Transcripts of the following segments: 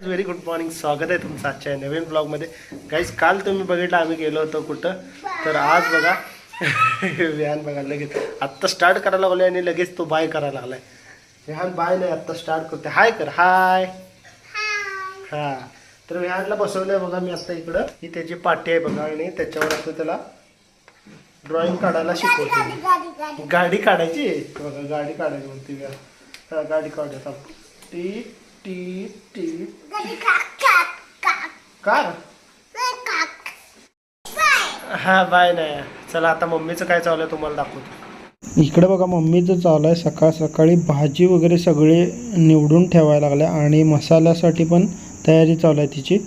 Very good morning स्वागत आहे तुमचं आजच्या नवीन ब्लॉगमध्ये गाईज काल तुम्ही बघितलं आम्ही गेलो होतो कुठं? तर आज बघा विहान बघा लगेच. आत्ता स्टार्ट करायला लागलोय आणि लगेच तो बाय करायला लागलाय. विहान बाय नाही आत्ता स्टार्ट करते हाय कर हाय हा. तर विहानला बसवलंय बघा मी आत्ता इकडं. ही त्याची पाटी आहे बघा आणि त्याच्यावर असं त्याला ड्रॉइंग काढायला शिकवते. गाडी काढायची? बघा गाडी काढायची म्हणते विहान हा गाडी काढायचा टी टी टी कार हा बाय नाही चला आता मम्मीचं काय चालू आहे तुम्हाला दाखवतो. इकडे बघा मम्मीचं चालू आहे. सकाळ सकाळी भाजी वगैरे सगळे निवडून ठेवायला लागल्या आणि मसाल्यासाठी पण तयारी चालू आहे तिची.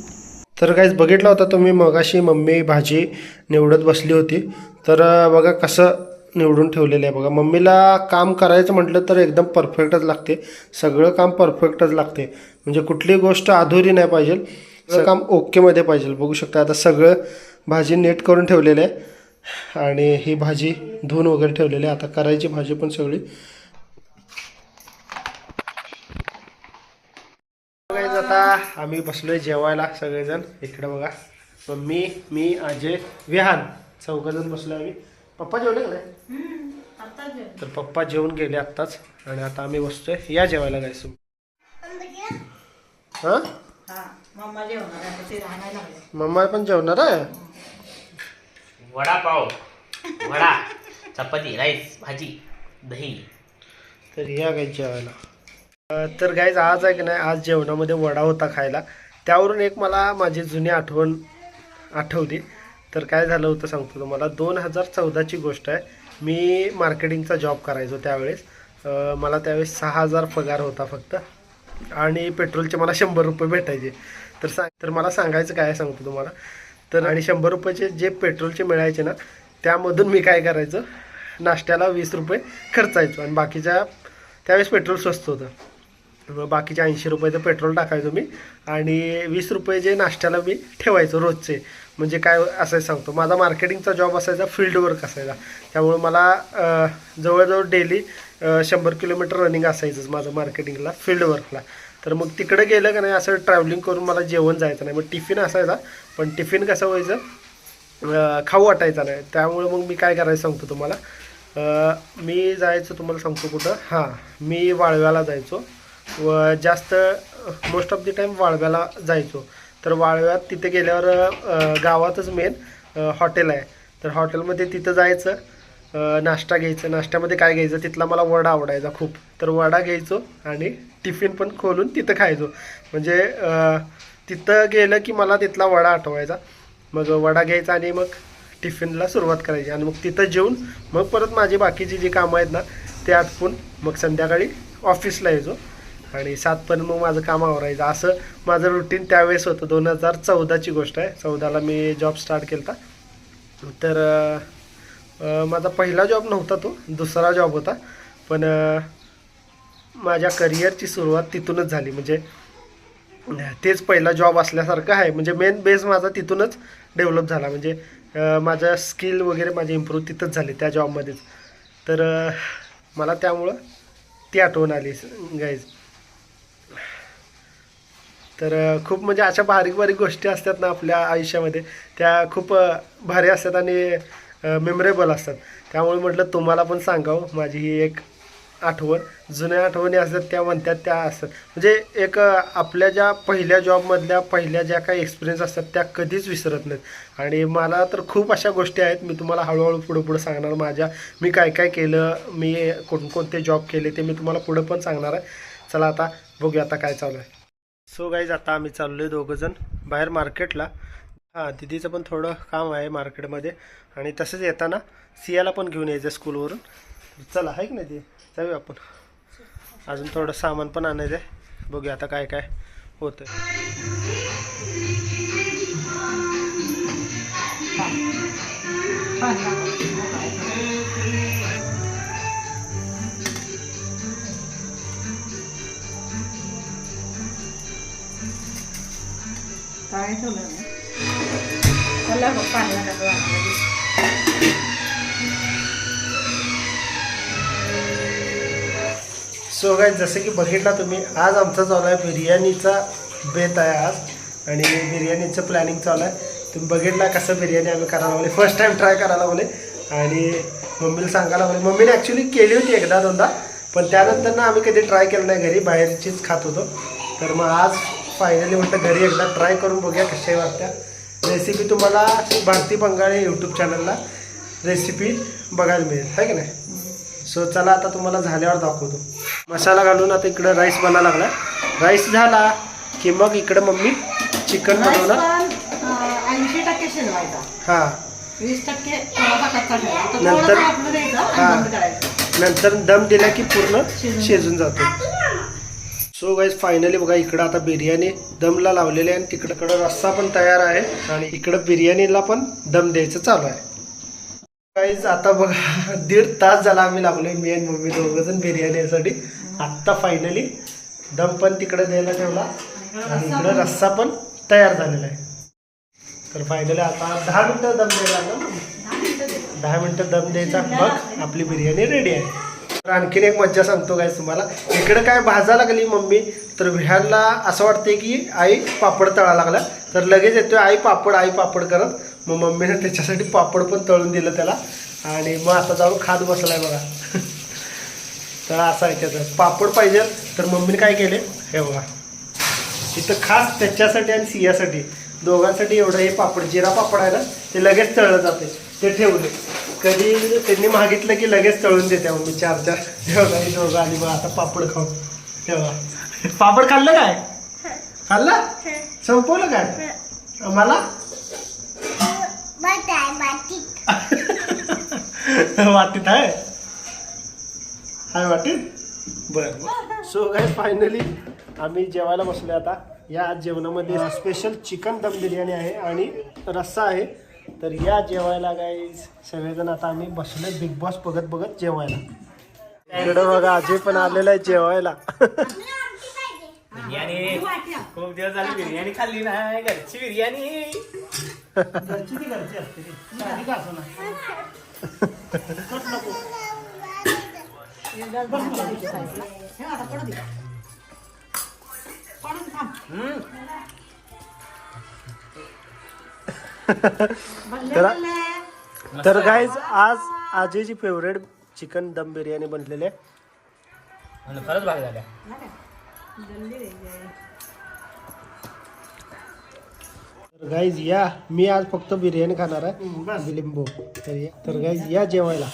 तर काहीच बघितलं होतं तुम्ही मगाशी मम्मी भाजी निवडत बसली होती. तर बघा कसं निवडून ठेवलेलं आहे बघा. मम्मीला काम करायचं म्हटलं तर एकदम परफेक्टच लागते. सगळं काम परफेक्टच लागते. म्हणजे कुठली गोष्ट अधुरी नाही पाहिजे. सगळं काम ओकेमध्ये पाहिजे. बघू शकता आता सगळं भाजी नीट करून ठेवलेलं आहे. आणि ही भाजी धुवून वगैरे ठेवलेली आहे. आता करायची भाजी पण सगळी. आता आम्ही बसलोय जेवायला सगळेजण. इकडे बघा. मम्मी मी अजय विहान चौघजण बसलोय आम्ही. पप्पा जेवले का नाही? तर पप्पा जेवून गेले आत्ताच. आणि आता आम्ही बसतोय. या जेवायला गायस हा? मम्मा जेवणार आहे ते राहणार लागले मम्मा पण जेवणार आहे? वडापाव वडा चपाती राईस भाजी दही. तर या गाईज जेवायला. अं, तर गाईज आज आहे की नाही आज जेवणामध्ये वडा होता खायला. त्यावरून एक मला माझी जुनी आठवण आठवली. तर काय झालं होतं सांगतो तुम्हाला. दोन हजार चौदाची गोष्ट आहे. मी मार्केटिंगचा जॉब करायचो त्यावेळेस. अं, मला त्यावेळेस सहा हजार पगार होता फक्त. आणि पेट्रोलचे मला शंभर रुपये भेटायचे. तर सांग तर मला सांगायचं काय सांगतो तुम्हाला. तर आणि शंभर रुपयाचे जे पेट्रोलचे मिळायचे ना त्यामधून मी काय करायचं नाश्त्याला वीस रुपये खर्चायचो आणि बाकीच्या त्यावेळेस पेट्रोल स्वस्त होतं. बाकीच्या बाकीचे ऐंशी रुपये पेट्रोल टाकायचो मी आणि वीस रुपये जे नाश्त्याला मी ठेवायचो रोजचे. म्हणजे काय असायचं सांगतो माझा मार्केटिंगचा जॉब असायचा फील्ड वर्क असायचा. त्यामुळे मला जवळजवळ डेली शंभर किलोमीटर रनिंग असायचंच माझं मार्केटिंगला फील्ड वर्कला तर मग तिकडे गेलं का नाही असं ट्रॅव्हलिंग करून मला जेवण जायचं नाही. मग टिफिन असायचा पण टिफिन कसं व्हायचं खाऊ वाटायचा नाही. त्यामुळे मग मी काय करायचं सांगतो तुम्हाला? मी जायचं तुम्हाला सांगतो कुठं? हां मी वाळव्याला जायचो. व जास्त मोस्ट ऑफ द टाईम वाळव्याला जायचो. तर वाळव्यात तिथे गेल्यावर गावातच मेन हॉटेल आहे. तर हॉटेलमध्ये तिथं जायचं. नाश्ता घ्यायचं नाश्त्यामध्ये काय घ्यायचं तिथला मला वडा आवडायचा खूप. तर वडा घ्यायचो आणि टिफिन पण खोलून तिथं खायचो. म्हणजे तिथं गेलं की मला तिथला वडा आठवायचा. मग वडा घ्यायचा आणि मग टिफिनला सुरुवात करायची. आणि मग तिथं जेवून मग परत माझी बाकीची जी कामं आहेत ना ते आटपून मग संध्याकाळी ऑफिसला यायचो. आणि सातपर्यंत मग माझं काम आवरायचं. असं माझं रुटीन त्यावेळेस होतं. दोन हजार चौदाची गोष्ट आहे. चौदाला मी जॉब स्टार्ट केला तर माझा पहिला जॉब नव्हता तो दुसरा जॉब होता. पण माझ्या करिअरची सुरुवात तिथूनच झाली. म्हणजे तेच पहिला जॉब असल्यासारखं आहे. म्हणजे मेन बेस माझा तिथूनच डेव्हलप झाला. म्हणजे माझा स्किल वगैरे माझे इम्प्रूव्ह तिथंच झाले त्या जॉबमध्येच तर मला त्यामुळं ती आठवण आली गाईज तर खूप म्हणजे अशा बारीक बारीक गोष्टी असतात ना आपल्या आयुष्यामध्ये. त्या खूप भारी असतात आणि मेमरेबल असतात. त्यामुळे म्हटलं तुम्हाला पण सांगावं. माझी ही एक आठवण. जुन्या आठवणी असतात त्या म्हणतात त्या असतात. म्हणजे एक आपल्या ज्या पहिल्या जॉबमधल्या पहिल्या ज्या काही एक्सपिरियन्स असतात त्या कधीच विसरत नाहीत. आणि मला तर खूप अशा गोष्टी आहेत. मी तुम्हाला हळूहळू पुढं पुढं सांगणार माझ्या. मी काय काय केलं मी कोणकोणते जॉब केले ते मी तुम्हाला पुढं पण सांगणार आहे. चला आता बघूया आता काय चालू आहे. सो गाईज आता आम्ही चाललो आहे दोघंजण बाहेर मार्केटला हां दिदीचं पण थोडं काम आहे मार्केटमध्ये. आणि तसंच येताना सियाला पण घेऊन यायचं स्कूलवरून. चला आहे की नाही ते? जाऊया आपण. अजून थोडं सामान पण आणायचं आहे. बघूया आता काय काय होतं काय ठेवलं त्याला बघ पाण्याला सो काय जसं की बघितला तुम्ही आज आमचा चालू आहे बिर्याणीचा बेत आहे आज आणि बिर्याणीचं प्लॅनिंग चालू आहे. तुम्ही बघितला कसं बिर्याणी आम्ही करायला लागले फर्स्ट टाइम ट्राय करायला लागले आणि मम्मीला सांगायला लागले मम्मीने ॲक्च्युली केली होती एकदा दोनदा पण त्यानंतर ना आम्ही कधी ट्राय केलं नाही घरी बाहेरचीच खात होतो. तर मग आज फायनली म्हटलं घरी एकदा ट्राय करून बघूया कशाही वाटत्या रेसिपी तुम्हाला भारती बंगाळे यूट्यूब चॅनलला रेसिपी बघायला मिळेल. आहे की नाही? सो चला आता तुम्हाला झाल्यावर दाखवतो. मसाला घालून आता इकडं राईस बनायला लागला राईस झाला की मग इकडं मम्मी चिकन बनवणार. ऐंशी टक्के शिजवायचा. हां. वीस टक्के नंतर- हा. नंतर दम दिला की पूर्ण शिजून जातो. सो गाईज फायनली बघा इकडं आता बिर्याणी दमला लावलेली आहे आणि तिकडं रस्सा पण तयार आहे आणि इकडं बिर्याणीला पण दम द्यायचं चालू आहे. गाईज आता बघा दीड तास झाला आम्ही लागलोय मी आणि मम्मी दोघं जण बिर्याणीसाठी. आत्ता फायनली दम पण तिकडे द्यायला ठेवला आणि इकडं रस्सा पण तयार झालेला आहे. तर फायनली आता दहा मिनटं दम द्यायला. दहा मिनटं दम द्यायचा. मग आपली बिर्याणी रेडी आहे. तर आणखीन एक मज्जा सांगतो काय तुम्हाला. इकडं काय भाजा लागली मम्मी तर विहारला असं वाटते की आई पापड तळा लागला तर लगेच येतोय आई पापड आई पापड करत. मग मम्मीने त्याच्यासाठी पापड पण तळून दिलं त्याला. आणि मग आता जाऊन खात बसलाय बघा. तर असं आहे त्याचं. पापड पाहिजे तर मम्मीने काय केले? हे बघा. इथं खास त्याच्यासाठी आणि सियासाठी. दोघांसाठी एवढं हे पापड जिरा पापड आहे ना ते लगेच तळलं जाते ते ठेवले. कधी त्यांनी मागितलं की लगेच तळून देते मग मी चार चार ठेवला हे दोघं आणि मग आता पापड खाऊ. ठेवा पापड खाल्लं काय? खाल्लं? संपवलं काय? मला? वाटीत आहे? हाय वाटीत? बरं सो काय फायनली आम्ही जेवायला बसलो आता. या आज जेवणामध्ये स्पेशल चिकन दम बिर्याणी आहे आणि रस्सा आहे. तर या जेवायला काय सगळेजण आता आम्ही बसलोय बिग बॉस बघत बघत जेवायला इकडं बघा अजय पण आलेला आहे जेवायला बिर्याणी खूप दिवस झाली बिर्याणी खाल्ली नाही घरची बिर्याणी घरची ती घरची असते ती. साधी का असं आता पडू दे. पडून थांब. हम्म. तर-. तर गाईज आज अजयची फेवरेट चिकन दम बिर्याणी बनलेली आहे खरंच भाग झाल्या. तर गाईज या मी आज फक्त बिर्याणी खाणार आहे लिंबू तर गाईज या जेवायला